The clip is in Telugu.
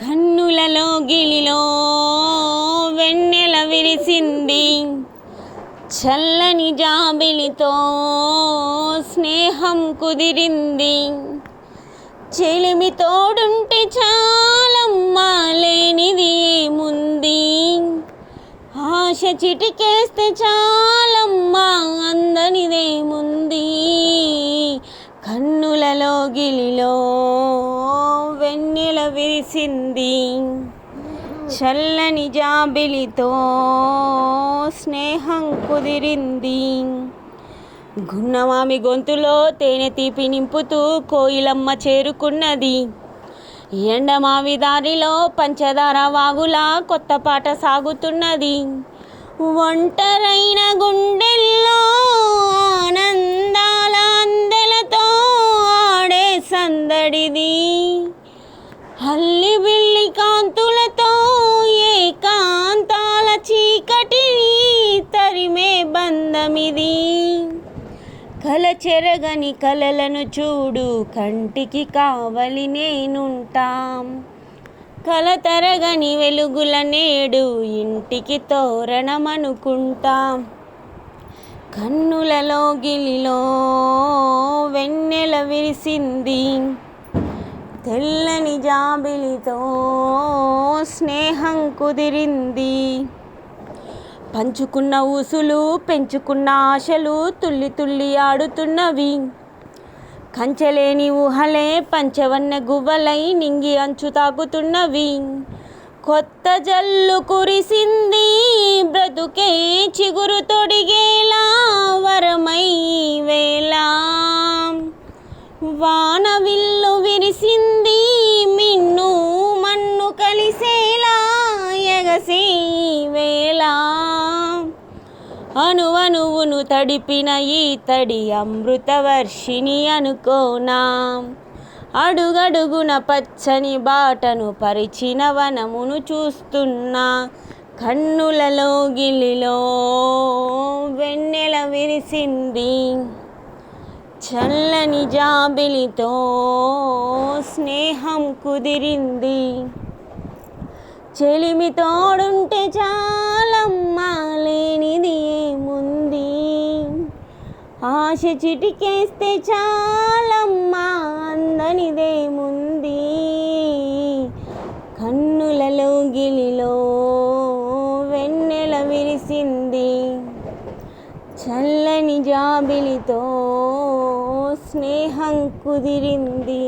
కన్నులలో గిలిలో వెన్నెల విరిసింది. చల్లని జాబిలితో స్నేహం కుదిరింది. చెలిమి తోడుంటే చాలమ్మా లేనిది ఏముంది? ఆశ చిటికేస్తే చాలమ్మా అందనిదేముంది? వెన్నెల చల్లని జాబిలితో స్నేహం కుదిరింది. గున్నమామి గొంతులో తేనె తీపి నింపుతూ కోయిలమ్మ చేరుకున్నది. ఎండమావి దారిలో పంచదార వాగులా కొత్త పాట సాగుతున్నది. ఒంటరైన గుండెల్లో హల్లి బిల్లి కాంతులతో ఏకాంతాల చీకటి తరిమే బంధమిది. కల చెరగని కలలను చూడు కంటికి కావలి నేనుంటాం. కల తరగని వెలుగుల నేడు ఇంటికి తోరణమనుకుంటాం. కన్నులలో గిలిలో వెన్నెల విరిసింది. తెల్లని జాబిలితో స్నేహం కుదిరింది. పంచుకున్న ఊసులు పెంచుకున్న ఆశలు తుల్లి తుల్లి ఆడుతున్నవి. కంచెలేని ఊహలే పంచవన్న గువ్వలై నింగి అంచు తాకుతున్నవి కొత్త జల్లు కురిసింది బ్రతుకే చిగురు తొడిగే వేళ. అనువనువును తడిపిన ఈ తడి అమృతవర్షిణి అనుకోనా. అడుగడుగున పచ్చని బాటను పరిచిన వనమును చూస్తున్నా. కన్నులలో గిలిలో వెన్నెల విరిసింది. చల్లని జాబిలితో స్నేహం కుదిరింది. చెలిమి తోడుంటే ఆశ చిటికేస్తే చాలమ్మా అందనిదేముంది కన్నులలో గిలిలో వెన్నెల విరిసింది. చల్లని జాబిలితో స్నేహం కుదిరింది.